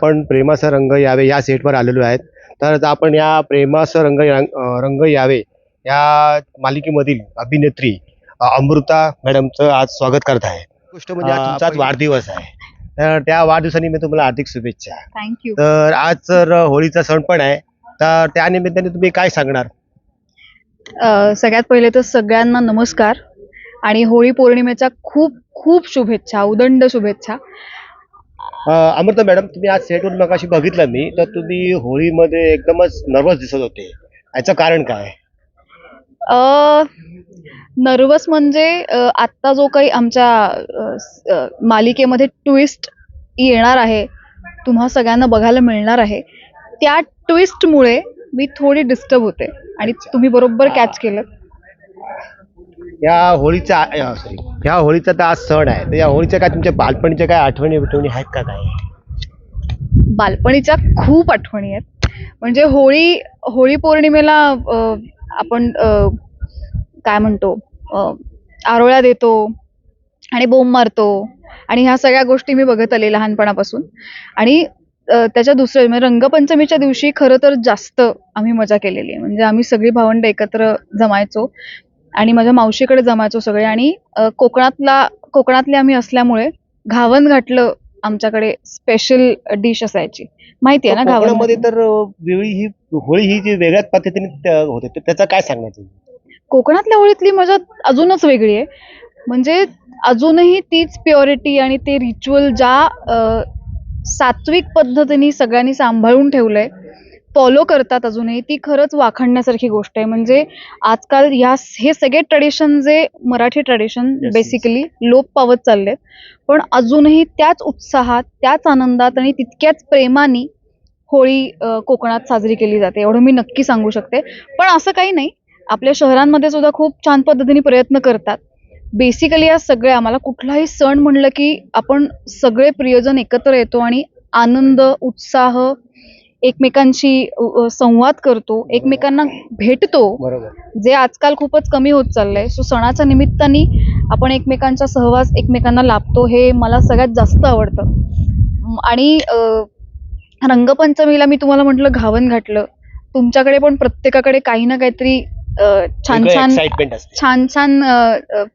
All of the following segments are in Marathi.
आपण प्रेमाचा रंग यावे या सेटवर आलेलो आहेत. तर आपण या प्रेमाचा रंग रंग यावे या मालिकेमधील अभिनेत्री अमृता मॅडमचं आज स्वागत करत आहे. गोष्ट म्हणजे आज अं, तुमचाच पहिली- वाढदिवस आहे. तर त्या वाढदिवसानिमित्त तुम्हाला हार्दिक शुभेच्छा. थँक्यू तर आज तर होळीचा सण पण आहे तर त्या निमित्ताने तुम्ही काय सांगणार? सगळ्यात पहिले तर सगळ्यांना नमस्कार. आणि होळी पौर्णिमेच्या खूप खूप शुभेच्छा उदंड शुभेच्छा. अमृता मॅडम तुम्ही आज सेटवर मग अशी बघितलं मी तर तुम्ही होळीमध्ये एकदमच नर्वस दिसत होते. याचं कारण काय? नर्वस म्हणजे अ, आत्ता जो काही आमच्या अ, स- अ, मालिकेमध्ये ट्विस्ट येणार आहे तुम्हा सगळ्यांना बघायला मिळणार आहे त्या ट्विस्टमुळे मी थोडी डिस्टर्ब होते. आणि तुम्ही बरोबर कॅच केलं. या होळीचा सॉरी ह्या होळीचा तर आज सण आहे. तर या होळीच्या काय तुमच्या बालपणीच्या काय आठवणी बिठवणी आहेत का काय? बालपणीच्या खूप आठवणी आहेत. म्हणजे होळी होळी पौर्णिमेला अ, आपण अ, काय म्हणतो अ, आरोळ्या देतो आणि बोंब मारतो. आणि ह्या सगळ्या गोष्टी मी बघत आले लहानपणापासून. आणि अ, त्याच्या दुसऱ्या म्हणजे रंगपंचमीच्या दिवशी खरं तर जास्त आम्ही मजा केलेली आहे. म्हणजे आम्ही सगळी भावंड एकत्र जमायचो. आणि माझ्या मावशीकडे जमायचो सगळे आणि कोकणातला कोकणातले आम्ही असल्यामुळे घावन घातलं आमच्याकडे स्पेशल डिश असायची. माहिती आहे ना घावन कोकणामध्ये तर वेळी ही होळी ही जी वेगळ्याच पद्धतीने होते त्याचा काय तुम्ही? कोकणातल्या होळीतली मजा अजूनच वेगळी आहे. म्हणजे अजूनही तीच प्युरिटी आणि ते रिच्युअल ज्या सात्विक पद्धतीने सगळ्यांनी सांभाळून ठेवलंय फॉलो करतात अजूनही ती खरंच वाखाणण्यासारखी गोष्ट आहे. म्हणजे आजकाल या हे सगळे ट्रेडिशन जे मराठी ट्रेडिशन. बेसिकली लोप पावत चाललेत. पण अजूनही त्याच उत्साहात त्याच आनंदात आणि तितक्याच प्रेमाने होळी कोकणात साजरी केली जाते. एवढं मी नक्की सांगू शकते. पण असं काही नाही. आपल्या शहरांमध्ये सुद्धा खूप छान पद्धतीने प्रयत्न करतात. बेसिकली या सगळ्या आम्हाला कुठलाही सण म्हणलं की आपण सगळे प्रियजन एकत्र येतो आणि आनंद उत्साह एकमेकांशी संवाद करतो एकमेकांना भेटतो जे आजकाल खूपच कमी होत चाललंय. सो सणाच्या निमित्ताने आपण एकमेकांचा सहवास एकमेकांना लाभतो हे मला सगळ्यात जास्त आवडतं. आणि रंगपंचमीला मी तुम्हाला म्हटलं घावन घातलं. तुमच्याकडे पण प्रत्येकाकडे काही ना काहीतरी छान छान छान छान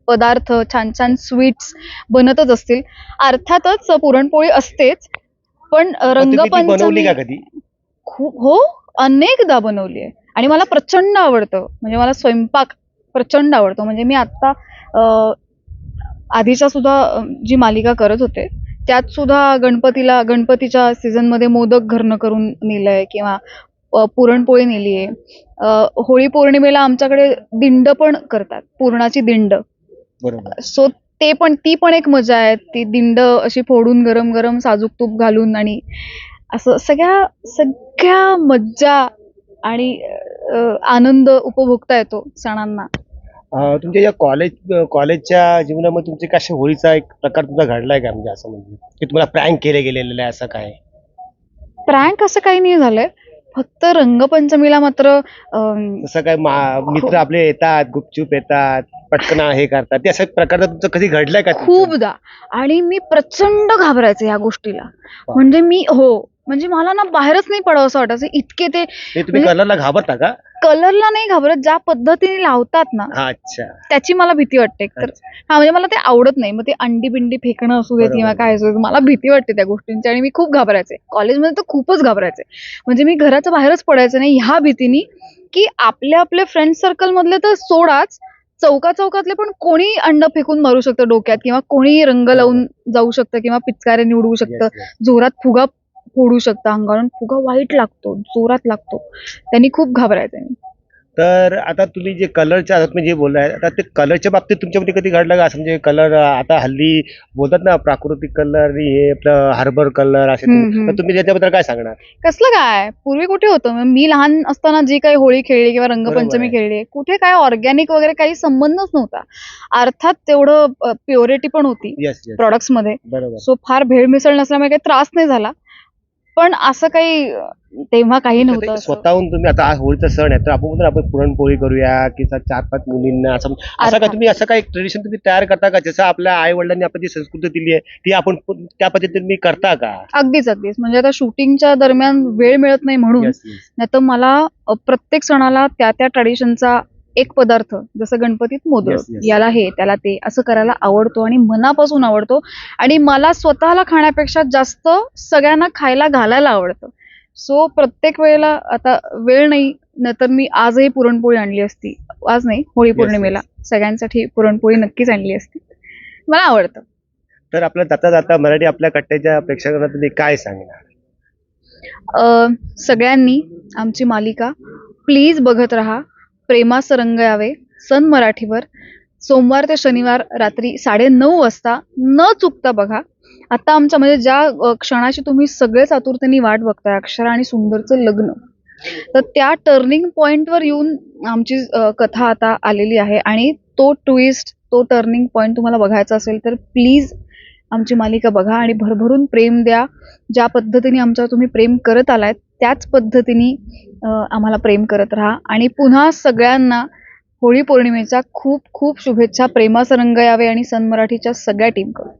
पदार्थ छान छान स्वीट्स बनतच असतील. अर्थातच पुरणपोळी असतेच पण रंगपंचमी खूप हो? अनेकदा बनवली आहे. आणि मला प्रचंड आवडतं. म्हणजे मला स्वयंपाक प्रचंड आवडतो. म्हणजे मी आत्ता आधीच्या सुद्धा जी मालिका करत होते त्यात सुद्धा गणपतीला गणपतीच्या सीझनमध्ये मोदक घरनं करून नेलंय किंवा पुरणपोळी नेली आहे होळी पौर्णिमेला आमच्याकडे दिंड पण करतात. पुरणाची दिंड. सो ते पण ती पण एक मजा आहे. ती दिंड अशी फोडून गरम गरम साजूक तूप घालून आणि असं सगळ्या सगळ्या मज्जा आणि आनंद उपभोगता येतो सणांना. तुमच्या या कॉलेज कॉलेजच्या जीवनामध्ये तुमचे कशा होळीचा एक प्रकार तुमचा घडलाय का? म्हणजे असं म्हणजे की तुम्हाला प्रँक केले गेलेलं आहे असं काय? प्रँक असं काही नाही झालंय. फक्त रंगपंचमीला मात्र जसं काय मित्र आपले येतात गुपचूप येतात. पटकन हे करतात. ते असं प्रकार तुमचं कधी घडलाय का? खूपदा. आणि मी प्रचंड घाबरायचे ह्या गोष्टीला. म्हणजे मी हो. म्हणजे मला ना बाहेरच नाही पडावं असं वाटायचं. इतके ते तुम्ही म्हणजे- कलरला घाबरता का? कलरला नाही घाबरत. ज्या पद्धतीने लावतात ना हा अच्छा. त्याची मला भीती वाटते. तर हा म्हणजे मला ते आवडत नाही. मग ते अंडी बिंडी फेकणं असू देत बरोबर. किंवा काय असू देत मला भीती वाटते त्या गोष्टींची. आणि मी खूप घाबरायचे. कॉलेजमध्ये तर खूपच घाबरायचे. म्हणजे मी घराच्या बाहेरच पडायचे नाही. ह्या भीतीने की आपले आपले फ्रेंड सर्कल मधले तर सोडाच चौका चौकातले पण कोणी अंड फेकून मारू शकतं डोक्यात किंवा कोणी रंग लावून जाऊ शकतं किंवा पिचकारे निवडू शकतं. जोरात फुगा फोडू शकतं अंगावरून. फुगा वाईट लागतो जोरात लागतो. त्यांनी खूप घाबरायचे तर आता तुम्ही जे कलरच्या म्हणजे बोललाय आता ते कलरच्या बाबतीत तुमच्यामध्ये कधी घडलं का? असं म्हणजे कलर आता हल्ली बोलतात ना प्राकृतिक कलर हे आपलं हार्बर कलर असे तुम्ही-. तर तुम्ही त्याच्याबद्दल काय सांगणार? कसलं काय? पूर्वी कुठे होतं? मी लहान असताना जी काही होळी खेळली किंवा रंगपंचमी खेळली कुठे काय ऑर्गॅनिक वगैरे काही संबंधच नव्हता. अर्थात तेवढं प्युरिटी पण होती प्रॉडक्ट्समध्ये. सो फार भेळ मिसळ नसल्यामुळे काही त्रास नाही झाला. पण असं काही तेव्हा काही नव्हतं असं. स्वतःहून तुम्ही आता आज होळीचा सण आहे तर आपण आपण पुरणपोळी करूया की चा- चार पाच मुलींना असं असं काय अर्थात. तुम्ही असं काय ट्रेडिशन तुम्ही तयार करता का जसं आपल्या आई वडिलांनी आपण जी संस्कृती दिली आहे ती आपण त्या पद्धतीने करता का अगदीच अगदीच म्हणजे आता शूटिंगच्या दरम्यान वेळ मिळत नाही म्हणून. नाही तर मला प्रत्येक सणाला त्या त्या ट्रेडिशनचा एक पदार्थ जसं गणपतीत मोदक Yes, yes. याला हे त्याला ते असं करायला आवडतो आणि मनापासून आवडतो. आणि मला स्वतःला खाण्यापेक्षा जास्त सगळ्यांना खायला घालायला आवडतं. सो प्रत्येक वेळेला आता वेळ नाही नाहीतर मी आजही पुरणपोळी आणली असती. आज नाही होळी Yes, पौर्णिमेला. सगळ्यांसाठी पुरणपोळी नक्कीच आणली असती. मला आवडतं. तर आपल्या जाता जाता मराठी आपल्या कट्ट्याच्या प्रेक्षकांना तुम्ही काय सांगणार? अ, सगळ्यांनी आमची मालिका प्लीज बघत राहा. प्रेमास रंग यावे. सन मराठीवर. सोमवार ते शनिवार रात्री साडे नऊ वाजता न चुकता बघा. आता आमच्या म्हणजे ज्या क्षणाची तुम्ही सगळेच आतुरतेने वाट बघताय अक्षरा आणि सुंदरचं लग्न. तर त्या टर्निंग पॉइंटवर येऊन आमची कथा आता आलेली आहे आणि तो ट्विस्ट तो टर्निंग पॉइंट तुम्हाला बघायचा असेल तर प्लीज आमची मालिका बघा आणि भरभरून प्रेम द्या. ज्या पद्धतीने आमच्यावर तुम्ही प्रेम करत आलायत त्याच पद्धतीने आम्हाला प्रेम करत राहा. आणि पुन्हा सगळ्यांना होळी पौर्णिमेच्या खूप खूप शुभेच्छा. प्रेमाचा रंग यावे आणि सन मराठीच्या सगळ्या टीमकडून